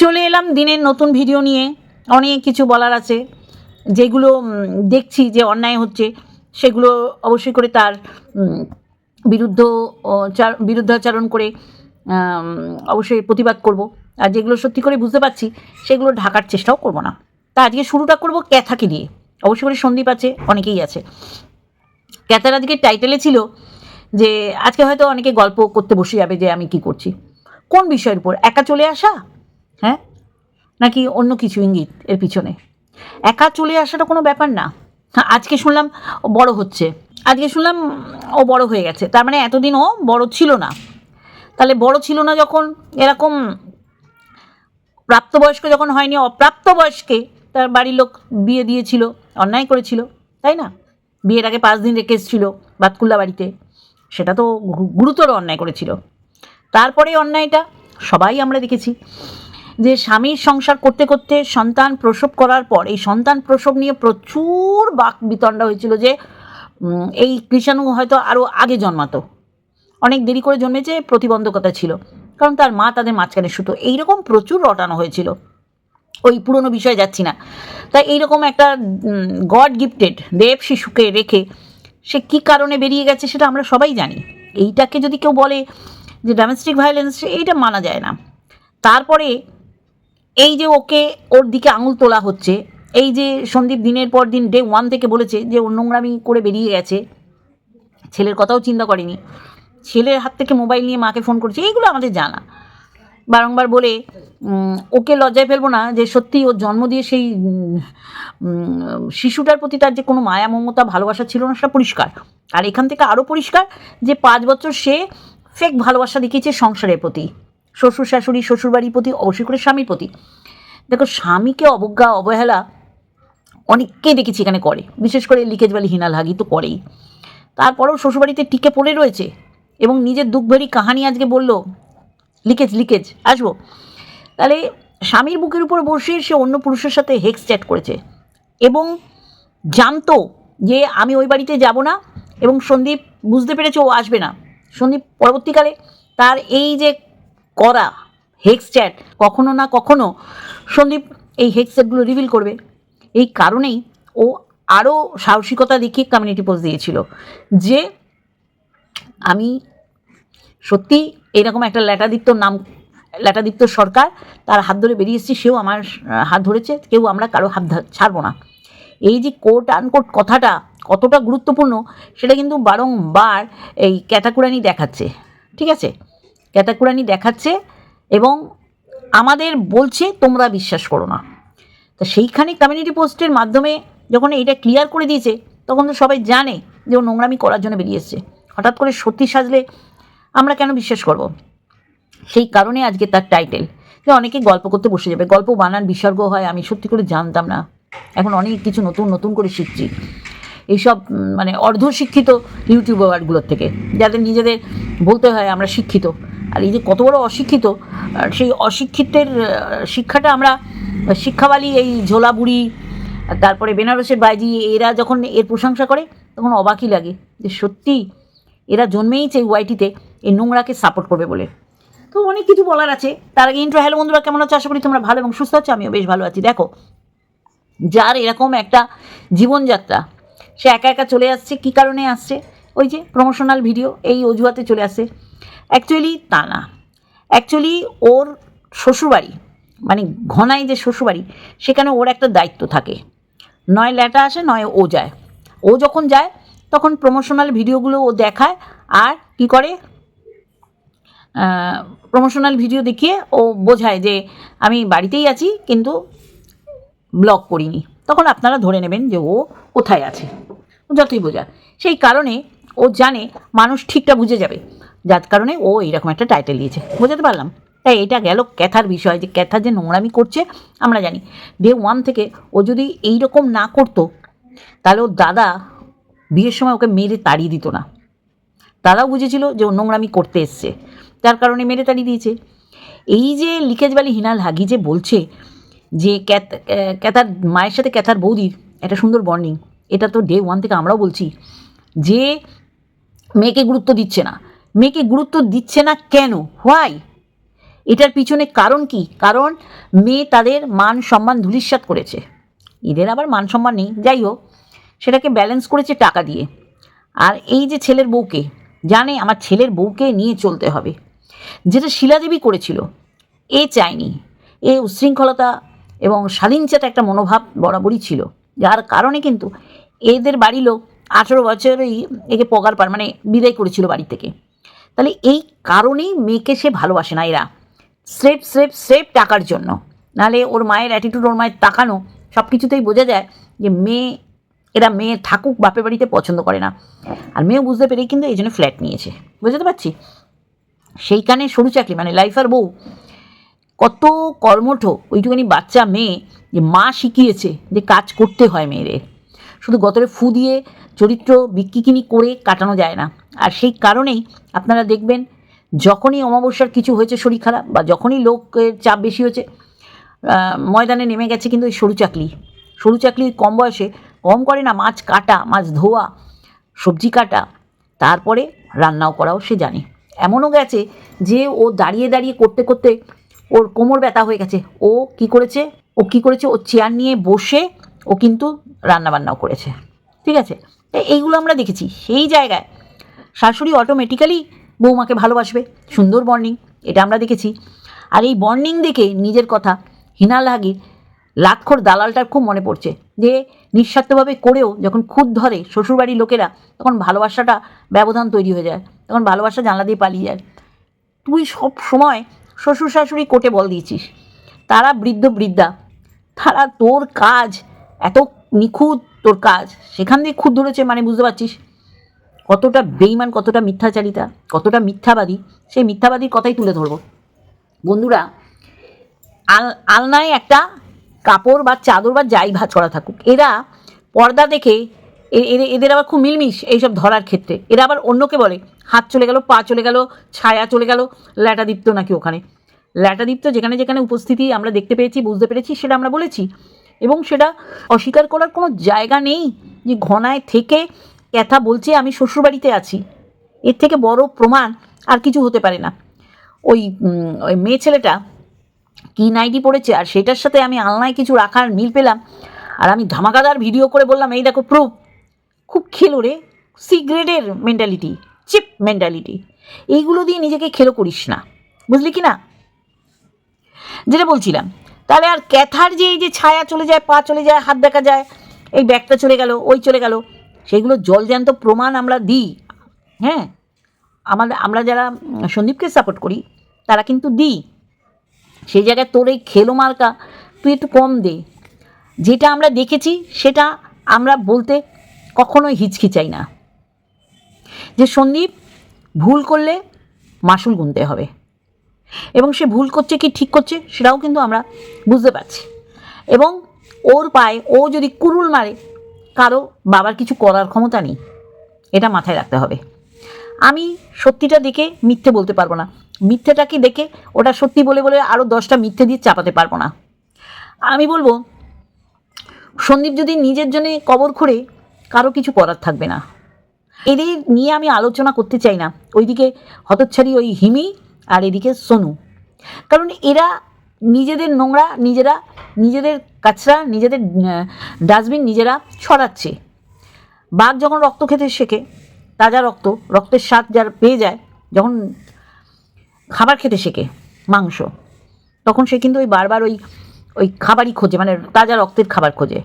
চলে এলাম দিনের নতুন ভিডিও নিয়ে। অনেক কিছু বলার আছে। যেগুলো দেখছি যে অন্যায় হচ্ছে, সেগুলো অবশ্যই করে তার বিরুদ্ধ বিরুদ্ধাচরণ করে অবশ্যই প্রতিবাদ করব। আর যেগুলো সত্যি করে বুঝতে পারছি, সেগুলো ঢাকার চেষ্টাও করব না। তা আজকে শুরুটা করব ক্যাথাকে দিয়ে। অবশ্যই করে সন্দীপ আছে, অনেকেই আছে। ক্যাথার আজকে টাইটেলে ছিল যে, আজকে হয়তো অনেকে গল্প করতে বসে যাবে যে আমি কি করছি। কোন বিষয়ের উপর? একা চলে আসা? হ্যাঁ? নাকি অন্য কিছু ইঙ্গিত এর পিছনে? একা চলে আসাটা কোনো ব্যাপার না। আজকে শুনলাম বড় হচ্ছে। আজকে শুনলাম ও বড় হয়ে গেছে। তার মানে এতদিন ও বড় ছিল না। তাহলে বড় ছিল না যখন এরকম প্রাপ্তবয়স্ক যখন হয়নি, অপ্রাপ্তবয়স্কে তার বাড়ির লোক বিয়ে দিয়েছিল, অন্যায় করেছিল, তাই না? বিয়ের আগে পাঁচ দিন রেখে এসেছিল বাতকুল্লা বাড়িতে। সেটা তো গুরুতর অন্যায় করেছিল। তারপরে অন্যায়টা সবাই আমরা দেখেছি। যে স্বামীর সংসার করতে করতে সন্তান প্রসব করার পর এই সন্তান প্রসব নিয়ে প্রচুর বাক বিতণ্ডা হয়েছিল যে এই কৃষাণু হয়তো আরও আগে জন্মাতো। অনেক দেরি করে জন্মেছে, প্রতিবন্ধকতা ছিল। কারণ তার মা তাদের মাঝখানে সুতো এইরকম প্রচুর রটানো হয়েছিল। ওই পুরনো বিষয়ে যাচ্ছি না। তাই এইরকম একটা গড গিফটেড দেব শিশুকে রেখে সে কী কারণে বেরিয়ে গেছে সেটা আমরা সবাই জানি। এইটাকে যদি কেউ বলে যে ডোমেস্টিক ভায়োলেন্স এইটা মানা যায় না। তারপরে এই যে ওকে ওর দিকে আঙুল তোলা হচ্ছে, এই যে সন্দীপ দিনের পর দিন ডে ওয়ান থেকে বলেছে যে ও নোংরামি করে বেরিয়ে গেছে, ছেলের কথাও চিন্তা করেনি, ছেলের হাত থেকে মোবাইল নিয়ে মাকে ফোন করছে, এইগুলো আমাদের জানা। বারংবার বলে ওকে লজ্জায় ফেলব না যে সত্যি ওর জন্ম দিয়ে সেই শিশুটার প্রতি তার যে কোনো মায়া, মমতা, ভালোবাসা ছিল না, সেটা পরিষ্কার। আর এখান থেকে আরও পরিষ্কার যে পাঁচ বছর সে ফেক ভালোবাসা দেখিয়েছে সংসারের প্রতি। শ্বশুর শাশুড়ি, শ্বশুরবাড়ির প্রতি, অবশ্যই করে স্বামীর প্রতি। দেখো, স্বামীকে অবজ্ঞা, অবহেলা অনেককেই দেখেছি এখানে করে। বিশেষ করে লিকেজ বালি হিনাল হাগি তো করেই। তারপরেও শ্বশুরবাড়িতে টিকে পড়ে রয়েছে এবং নিজের দুঃখভেরি কাহানি আজকে বলল, লিকেজ লিকেজ, আসব? তাহলে স্বামীর বুকের উপর বসে সে অন্য পুরুষের সাথে হেক্স চ্যাট করেছে এবং জানতো যে আমি ওই বাড়িতে যাব না এবং সন্দীপ বুঝতে পেরেছে ও আসবে না। সন্দীপ পরবর্তীকালে তার এই যে করা হেক্স চ্যাট কখনো না কখনো সন্দীপ এই হেক্স চ্যাটগুলো রিভিল করবে। এই কারণেই ও আরও সাহসিকতা দেখিয়ে কমিউনিটি পোস্ট দিয়েছিল যে আমি সত্যি এরকম একটা ল্যাটাদীপ্ত নাম ল্যাটাদীপ্ত সরকার, তার হাত ধরে বেরিয়ে এসেছি, সেও আমার হাত ধরেছে, কেউ আমরা কারও হাত ছাড়বো না। এই যে কোট আনকোট কথাটা কতটা গুরুত্বপূর্ণ, সেটা কিন্তু বারংবার এই ক্যাটাকুরানি দেখাচ্ছে, ঠিক আছে? ক্যাটাকুরানি দেখাচ্ছে এবং আমাদের বলছে, তোমরা বিশ্বাস করো না। তো সেইখানে কমিউনিটি পোস্টের মাধ্যমে যখন এটা ক্লিয়ার করে দিয়েছে, তখন তো সবাই জানে যে ও নোংরামি করার জন্য বেরিয়ে এসছে। হঠাৎ করে সত্যি সাজলে আমরা কেন বিশ্বাস করব? সেই কারণে আজকে তার টাইটেল যে অনেকে গল্প করতে বসে যাবে। গল্প বানান বিসর্গ হয়, আমি সত্যি করে জানতাম না। এখন অনেক কিছু নতুন নতুন করে শিখছি। এইসব মানে অর্ধশিক্ষিত ইউটিউবারগুলোর থেকে, যাদের নিজেদের বলতে হয় আমরা শিক্ষিত। আর এই যে কত বড় অশিক্ষিত সেই অশিক্ষিতের শিক্ষাটা আমরা শিক্ষাবালী, এই ঝোলা বুড়ি আর তারপরে বেনারসের বাইজি এরা যখন এর প্রশংসা করে, তখন অবাকই লাগে যে সত্যি এরা জন্মেইছে এই ওয়াইটিতে, এই নোংরাকে সাপোর্ট করবে বলে। তো অনেক কিছু বলার আছে। তার আগে ইন্ট্রো হ্যালো বন্ধুরা, কেমন আছো? আশা করি তোমরা ভালো এবং সুস্থ আছো, আমিও বেশ ভালো আছি। দেখো, যার এরকম একটা জীবনযাত্রা, সে একা একা চলে আসছে, কী কারণে আসছে? ওই যে প্রমোশনাল ভিডিও এই অজুহাতে চলে আসে। অ্যাকচুয়ালি তা না। অ্যাকচুয়ালি ওর শ্বশুরবাড়ি মানে ঘনাই যে শ্বশুরবাড়ি, সেখানে ওর একটা দায়িত্ব থাকে। নয় ল্যাটা আসে, নয় ও যায়। ও যখন যায়, তখন প্রমোশনাল ভিডিওগুলো ও দেখায়, আর কি করে? প্রমোশনাল ভিডিও দেখিয়ে ও বোঝায় যে আমি বাড়িতেই আছি, কিন্তু ব্লগ করিনি। তখন আপনারা ধরে নেবেন যে ও কোথায় আছে। যতই বোঝা সেই কারণে ও জানে মানুষ ঠিকটা বুঝে যাবে। যার কারণে ও এইরকম একটা টাইটেল দিয়েছে। বোঝাতে পারলাম? তাই এটা গেল ক্যাথার বিষয় যে ক্যাথা যে নোংরামি করছে, আমরা জানি। ডে ওয়ান থেকে ও যদি এই রকম না করতো, তাহলে ওর দাদা বিয়ের সময় ওকে মেরে তাড়িয়ে দিত না। দাদাও বুঝেছিল যে ও নোংরামি করতে এসছে। তার কারণে মেরে তাড়িয়ে দিয়েছে। এই যে লিকেজ বালি হিনাল হাগি যে বলছে যে ক্যাথ, ক্যাথার মায়ের সাথে ক্যাথার বৌদির একটা সুন্দর বর্নিং এটা তো ডে ওয়ান থেকে আমরাও বলছি। যে মেয়েকে গুরুত্ব দিচ্ছে না। মেয়েকে গুরুত্ব দিচ্ছে না কেন? হোয়াই এটার পিছনে কারণ কি? কারণ মেয়ে তাদের মান সম্মান ধূলিসাৎ করেছে। এদের আবার মান সম্মান নেই। যাই হোক, সেটাকে ব্যালেন্স করেছে টাকা দিয়ে। আর এই যে ছেলের বউকে, জানে আমার ছেলের বউকে নিয়ে চলতে হবে। যেটা শিলাদেবী করেছিল, এ চায়নি। এ উচ্ছৃঙ্খলতা এবং স্বাধীনচেতা একটা মনোভাব বরাবরই ছিল। যার কারণে কিন্তু এদের বাড়ি লোক আঠেরো বছরেই একে পগার পার মানে বিদায় করেছিল বাড়ি থেকে। তাহলে এই কারণেই মেয়েকে সে ভালোবাসে না এরা। স্রেফ স্রেফ স্রেফ টাকার জন্য। নাহলে ওর মায়ের অ্যাটিটিউড ওর মায়ের তাকানো সব কিছুতেই বোঝা যায় যে মেয়ে, এরা মেয়ে থাকুক, বাপের বাড়িতে পছন্দ করে না। আর মেয়েও বুঝতে পেরেই কিন্তু এই জন্য ফ্ল্যাট নিয়েছে। বুঝতে পারছি? সেইখানে সরু চাকরি মানে লাইফার বউ। কত কর্মঠ ওইটুখানি বাচ্চা মেয়ে যে মা শিখিয়েছে যে কাজ করতে হয় মেয়েদের। শুধু গতরে ফু দিয়ে চরিত্র বিক্রিকিনি করে কাটানো যায় না। আর সেই কারণেই আপনারা দেখবেন, যখনই অমাবস্যার কিছু হয়েছে শরীর খারাপ বা যখনই লোকের চাপ বেশি হয়েছে ময়দানে নেমে গেছে কিন্তু ওই সরু চাকলি। সরু চাকলি কম বয়সে কম করে না, মাছ কাটা, মাছ ধোয়া, সবজি কাটা, তারপরে রান্নাও করাও সে জানে। এমনও গেছে যে ও দাঁড়িয়ে দাঁড়িয়ে করতে করতে ওর কোমর ব্যথা হয়ে গেছে। ও কি করেছে? ও কি করেছে? ও চেয়ার নিয়ে বসে ও কিন্তু রান্নাবান্নাও করেছে। ঠিক আছে? এইগুলো আমরা দেখেছি। সেই জায়গায় শাশুড়ি অটোমেটিক্যালি বৌমাকে ভালোবাসবে। সুন্দর বর্নিং এটা আমরা দেখেছি। আর এই বর্নিং দেখে নিজের কথা হিনা লাগির লাক্ষর দালালটার খুব মনে পড়ছে যে নিঃস্বার্থভাবে করেও যখন খুদ ধরে শ্বশুরবাড়ির লোকেরা, তখন ভালোবাসাটা ব্যবধান তৈরি হয়ে যায়। তখন ভালোবাসা জানলা দিয়ে পালিয়ে যায়। তুই সব সময় শ্বশুর শাশুড়ি কোটে বল দিয়েছিস। তারা বৃদ্ধ বৃদ্ধা, তারা তোর কাজ এত নিখুঁত তোর কাজ, সেখান দিয়ে খুদ ধরেছে মানে বুঝতে পারছিস? কতটা বেইমান কতটা মিথ্যাচারিতা, কতটা মিথ্যাবাদী, সেই মিথ্যাবাদীর কথাই তুলে ধরবো। বন্ধুরা, আল, আলনায় একটা কাপড় বা চাদর বা যাই ভাজ করা থাকুক, এরা পর্দা দেখে এদের আবার খুব মিলমিশ এইসব ধরার ক্ষেত্রে। এরা আবার অন্যকে বলে, হাত চলে গেল, পা চলে গেল, ছায়া চলে গেল, ল্যাটাদীপ্ত নাকি ওখানে? ল্যাটাদীপ্ত যেখানে যেখানে উপস্থিতি আমরা দেখতে পেয়েছি, বুঝতে পেরেছি, সেটা আমরা বলেছি। এবং সেটা অস্বীকার করার কোনো জায়গা নেই যে ঘনায় থেকে ক্যাথা বলছে, আমি শ্বশুরবাড়িতে আছি। এর থেকে বড় প্রমাণ আর কিছু হতে পারে না। ওই ওই মেয়ে ছেলেটা কি নাইটি পড়েছে আর সেটার সাথে আমি আলনায় কিছু রাখার মিল পেলাম আর আমি ধামাকাদার ভিডিও করে বললাম, এই দেখো প্রুফ। খুব খেলো রে। সিগ্রেটের মেন্টালিটি, চিপ মেন্টালিটি। এইগুলো দিয়ে নিজেকে খেলো করিস না। বুঝলি কি না? যেটা বলছিলাম তাহলে আর ক্যাথার যে এই যে ছায়া চলে যায়, পা চলে যায়, হাত দেখা যায়, এই ব্যাগটা চলে গেল, ওই চলে গেল, সেগুলো জলজ্যান্ত প্রমাণ আমরা দিই। হ্যাঁ? আমাদের, আমরা যারা সন্দীপকে সাপোর্ট করি, তারা কিন্তু দিই। সেই জায়গায় তোর এই খেলো মার্কা তুই একটু কম দে। যেটা আমরা দেখেছি, সেটা আমরা বলতে কখনোই হিচকিচাই না। যে সন্দীপ ভুল করলে মাসুল গুনতে হবে। এবং সে ভুল করছে কি ঠিক করছে সেটাও কিন্তু আমরা বুঝতে পারছি। এবং ওর পায়ে ও যদি কুরুল মারে, কারও বাবার কিছু করার ক্ষমতা নেই। এটা মাথায় রাখতে হবে। আমি সত্যিটা দেখে মিথ্যে বলতে পারব না। মিথ্যেটাকে দেখে ওটা সত্যি বলে বলে আরও দশটা মিথ্যে দিয়ে চাপাতে পারব না। আমি বলব, সন্দীপ যদি নিজের জন্যে কবর খুঁড়ে, কারও কিছু করার থাকবে না। এদের নিয়ে আমি আলোচনা করতে চাই না। ওইদিকে হতচ্ছাড়ি ওই হিমি আর এদিকে সোনু। কারণ এরা নিজেদের নোংরা নিজেরা, নিজেদের কাছরা নিজেদের ডাস্টবিন নিজেরা ছড়াচ্ছে। বাঘ যখন রক্ত খেতে শেখে, তাজা রক্ত, রক্তের স্বাদ যার পেয়ে যায়, যখন খাবার খেতে শেখে, মাংস, তখন সে কিন্তু ওই বারবার ওই ওই খাবারই খোঁজে মানে তাজা রক্তের খাবার খোঁজে।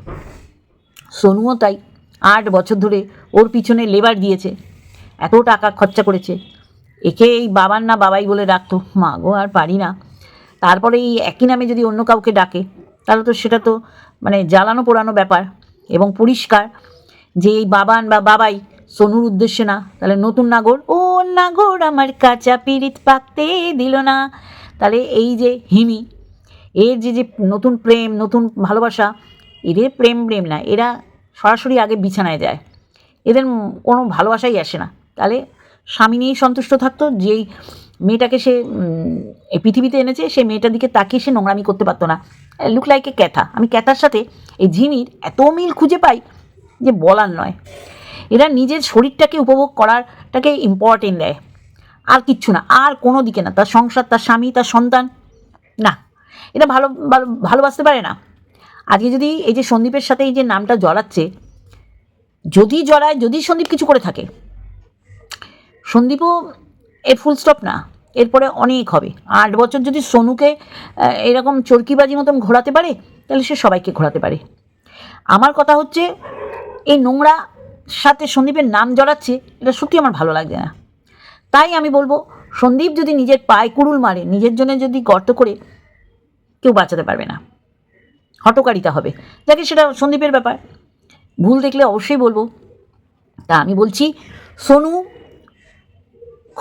সোনুও তাই আট বছর ধরে ওর পিছনে লেবার দিয়েছে, এত টাকা খরচা করেছে একে এই বাবার না বাবাই বলে ডাকতো। মা গো, আর পারি না। তারপরে এই একই নামে যদি অন্য কাউকে ডাকে, তাহলে তো সেটা তো মানে জ্বালানো পোড়ানো ব্যাপার এবং পরিষ্কার যে এই বাবান বা বাবাই সোনুর উদ্দেশ্যে না, তাহলে নতুন নাগর, ও নাগর, আমার কাঁচা পিরিত পাকতে দিল না। তাহলে এই যে হিমি, এর যে যে নতুন প্রেম, নতুন ভালোবাসা, এদের প্রেম প্রেম না, এরা সরাসরি আগে বিছানায় যায়। এদের কোনো ভালোবাসাই আসে না। তাহলে স্বামী নিয়েই সন্তুষ্ট থাকতো, যেই মেয়েটাকে সে এই পৃথিবীতে এনেছে সেই মেয়েটার দিকে তাকিয়ে সে নোংরামি করতে পারতো না। লুক লাইক এ ক্যাথা আমি ক্যাথার সাথে এই ঝিমির এত মিল খুঁজে পাই যে বলার নয়। এরা নিজের শরীরটাকে উপভোগ করারটাকে ইম্পর্টেন্ট দেয়। আর কিচ্ছু না, আর কোনো দিকে না, তার সংসার, তার স্বামী, তার সন্তান, না। এটা ভালো, ভালোবাসতে পারে না। আজকে যদি এই যে সন্দীপের সাথে এই যে নামটা জড়াচ্ছে, যদি জড়ায়, যদি সন্দীপ কিছু করে থাকে সন্দীপও এর ফুল স্টপ না। এরপরে অনেক হবে। আট বছর যদি সোনুকে এরকম চরকিবাজি মতন ঘোরাতে পারে, তাহলে সে সবাইকে ঘোরাতে পারে। আমার কথা হচ্ছে, এই নোংরা সাথে সন্দীপের নাম জড়াচ্ছে, এটা সত্যি আমার ভালো লাগছে না। তাই আমি বলব, সন্দীপ যদি নিজের পায়ে কুড়ুল মারে, নিজের জন্য যদি গর্ত করে, কেউ বাঁচাতে পারবে না। হটকারিতা হবে। যাকে সেটা সন্দীপের ব্যাপার। ভুল দেখলে অবশ্যই বলব। তা আমি বলছি, সোনু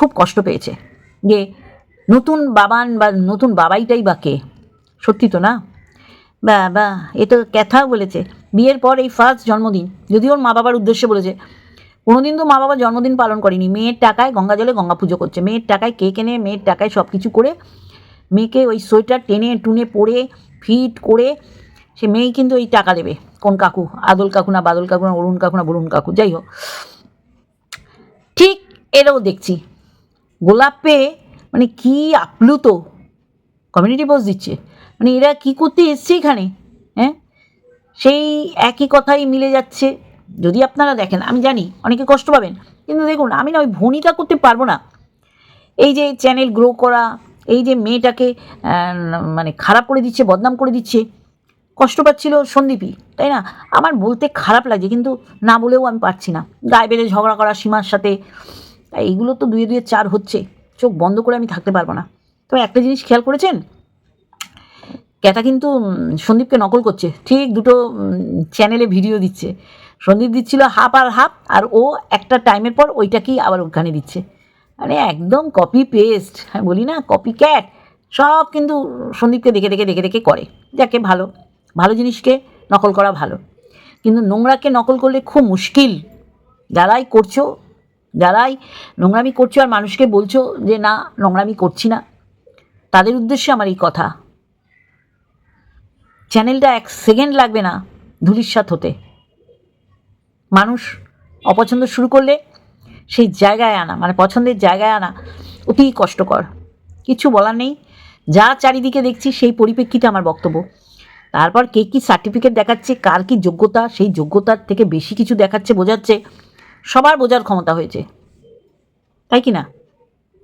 খুব কষ্ট পেয়েছে। যে নতুন বাবান বা নতুন বাবাইটাই বা কে? সত্যি তো না? বা বা, এ তো ক্যাথা বলেছে। বিয়ের পর এই ফার্স্ট জন্মদিন। যদি ওর মা বাবার উদ্দেশ্যে বলেছে, কোনোদিন তো মা বাবা জন্মদিন পালন করেনি। মেয়ের টাকায় গঙ্গা জলে গঙ্গা পুজো করছে। মেয়ের টাকায় কেক এনে, মেয়ের টাকায় সব কিছু করে মেয়েকে ওই সোয়েটার টেনে, টুনে পরে, ফিট করে সে মেয়েই কিন্তু ওই টাকা দেবে। কোন কাকু? আদল কাকু না বাদল কাকু না অরুণ কাকু না বরুণ কাকু? যাই হোক। ঠিক এরাও দেখছি। গোলাপ পেয়ে মানে কি আপ্লুত কমিউনিটি পোস্ট দিচ্ছে? মানে এরা কি করতে এসছে এখানে? হ্যাঁ? সেই একই কথাই মিলে যাচ্ছে। যদি আপনারা দেখেন, আমি জানি অনেকে কষ্ট পাবেন, কিন্তু দেখুন, আমি না ওই ভনিতা করতে পারব না। এই যে চ্যানেল গ্রো করা, এই যে মেয়েটাকে মানে খারাপ করে দিচ্ছে, বদনাম করে দিচ্ছে, কষ্ট পাচ্ছিল সন্দীপই, তাই না? আমার বলতে খারাপ লাগছে কিন্তু না বলেও আমি পারছি না। গায়ে বেড়ে ঝগড়া করা, সীমার সাথে তাই এইগুলো তো দুয়ে দুয়ে চার হচ্ছে। চোখ বন্ধ করে আমি থাকতে পারব না। তবে একটা জিনিস খেয়াল করেছেন? ক্যাটা কিন্তু সন্দীপকে নকল করছে। ঠিক দুটো চ্যানেলে ভিডিও দিচ্ছে। সন্দীপ দিচ্ছিল হাফ আর হাফ, আর ও একটা টাইমের পর ওইটাকেই আবার ওখানে দিচ্ছে। মানে একদম কপি পেস্ট হ্যাঁ বলি না কপি ক্যাট সব কিন্তু সন্দীপকে দেখে দেখে দেখে দেখে করে। যাকে ভালো ভালো জিনিসকে নকল করা ভালো। কিন্তু নোংরাকে নকল করলে খুব মুশকিল। যারাই করছ যারাই নোংরামি করছ আর মানুষকে বলছো যে, না, নোংরামি করছি না। তাদের উদ্দেশ্যে আমার এই কথা। চ্যানেলটা এক সেকেন্ড লাগবে না ধুলিস্বাত হতে। মানুষ অপছন্দ শুরু করলে সেই জায়গায় আনা মানে পছন্দের জায়গায় আনা অতি কষ্টকর। কিছু বলার নেই। যা চারিদিকে দেখছি সেই পরিপ্রেক্ষিতে আমার বক্তব্য। তারপর কে কী সার্টিফিকেট দেখাচ্ছে, কার কী যোগ্যতা, সেই যোগ্যতার থেকে বেশি কিছু দেখাচ্ছে, বোঝাচ্ছে সবার বোঝার ক্ষমতা হয়েছে। তাই কি না?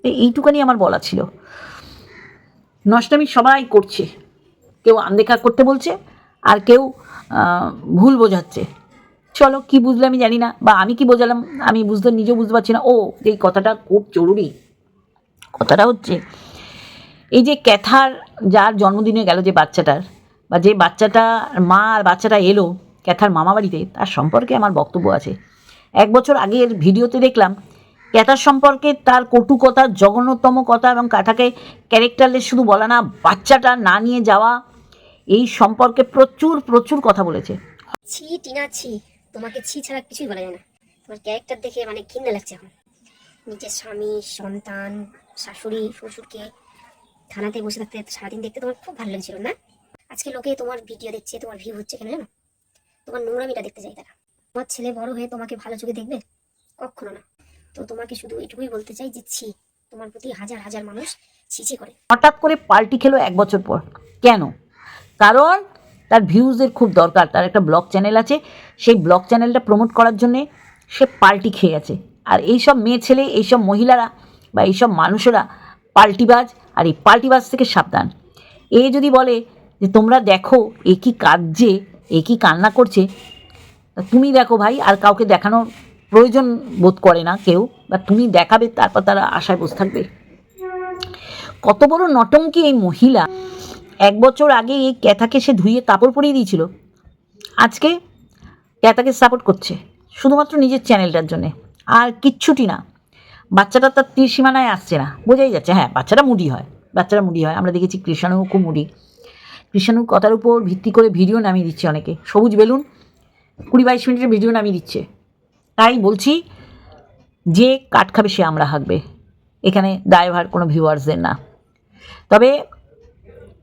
এইটুকানি আমার বলা ছিল। নষ্টামি সবাই করছে। কেউ আনদেখা করতে বলছে আর কেউ ভুল বোঝাচ্ছে। চলো, কি বুঝলে আমি জানি না, বা আমি কি বোঝালাম, আমি বুঝতে, নিজেও বুঝতে পারছি না। ও, এই কথাটা খুব জরুরি। কথাটা হচ্ছে, এই যে ক্যাথার যার জন্মদিনে গেল যে বাচ্চাটার, বা যে বাচ্চাটা মা আর বাচ্চাটা এলো ক্যাথার মামা বাড়িতে তার সম্পর্কে আমার বক্তব্য আছে। এক বছর আগের ভিডিওতে দেখলাম ক্যাথার সম্পর্কে তার কটু কথা, জঘন্যতম কথা এবং কাঠাকে ক্যারেক্টারলেস শুধু বলা না, বাচ্চাটা না নিয়ে যাওয়া, এই সম্পর্কে প্রচুর প্রচুর কথা বলেছে। ছি, টিনা, ছি, তোমাকে ছি ছাড়া কিছুই বলা যায় না। তোমার ক্যারেক্টার দেখে মানে ঘৃণা লাগছে এখন নিজের স্বামী, সন্তান, শাশুড়ি, শ্বশুরকে থানাতে বসে থাকতে সারাদিন দেখতে তোমার খুব ভালো লাগছিল, না? আজকে লোকে তোমার ভিডিও দেখছে, তোমার ভিউ হচ্ছে কেন জানো? তোমার নোংরামিটা দেখতে চাই তারা। তোমার ছেলে বড় হয়ে তোমাকে ভালো চোখে দেখবে? কখনো না। তো তোমাকে শুধু এটুকুই বলতে চাই যে ছি, তোমার প্রতি হাজার হাজার মানুষ ছি ছি করে। হঠাৎ করে পাল্টি খেলো এক বছর পর। কেন? কারণ তার ভিউজের খুব দরকার, তার একটা ব্লগ চ্যানেল আছে। সেই ব্লগ চ্যানেলটা প্রমোট করার জন্যে সে পাল্টি খেয়ে গেছে। আর এইসব মেয়ে ছেলে, এইসব মহিলারা বা এইসব মানুষেরা পাল্টিবাজ, আর এই পাল্টিবাজ থেকে সাবধান। এ যদি বলে যে তোমরা দেখো, এ কি কাঁদছে, এ কি কান্না করছে তুমি দেখো ভাই, আর কাউকে দেখানোর প্রয়োজন বোধ করে না কেউ। বা তুমি দেখাবে, তারপর তারা আশায় বসে থাকবে। কত বড় নটঙ্কি এই মহিলা। এক বছর আগে এই ক্যাথাকে সে ধুয়ে কাপড় পরিয়ে দিয়েছিল। আজকে ক্যাথাকে সাপোর্ট করছে, শুধুমাত্র নিজের চ্যানেলটার জন্যে। আর কিচ্ছুটি না, বাচ্চাটা তার তীর সীমানায় আসছে না। বোঝাই যাচ্ছে হ্যাঁ বাচ্চাটা মুডি হয় বাচ্চারা মুডি হয়। আমরা দেখেছি কৃষাণু খুব মুডি। কৃষাণু কথার উপর ভিত্তি করে ভিডিও নামিয়ে দিচ্ছে অনেকে। সবুজ বেলুন কুড়ি বাইশ মিনিটের ভিডিও নামিয়ে দিচ্ছে। তাই বলছি, যে কাঠ খাবে সে আমরা হাঁকবে। এখানে দায়ভার কোনো ভিউয়ার্সদের না। তবে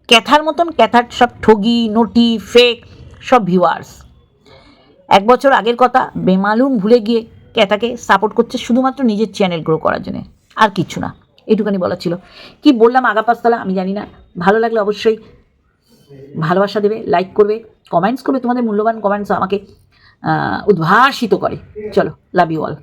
ক্যাথার মতন ক্যাথার সব ঠগি, নটি ফেক সব ভিউয়ার্স। এক বছর আগের কথা, বেমালুম ভুলে গিয়ে ক্যাথাকে সাপোর্ট করছে শুধুমাত্র নিজের চ্যানেল গ্রো করার জন্য। আর কিচ্ছু না। এইটুখানি বলার ছিল। কি বললাম আগা পাঁচতলা, আমি জানি না। ভালো লাগলে অবশ্যই ভালোবাসা দেবে লাইক করবে কমেন্টস করবে। তোমাদের মূল্যবান কমেন্টস আমাকে উদ্ভাসিত করে। চলো লাভ ইউ অল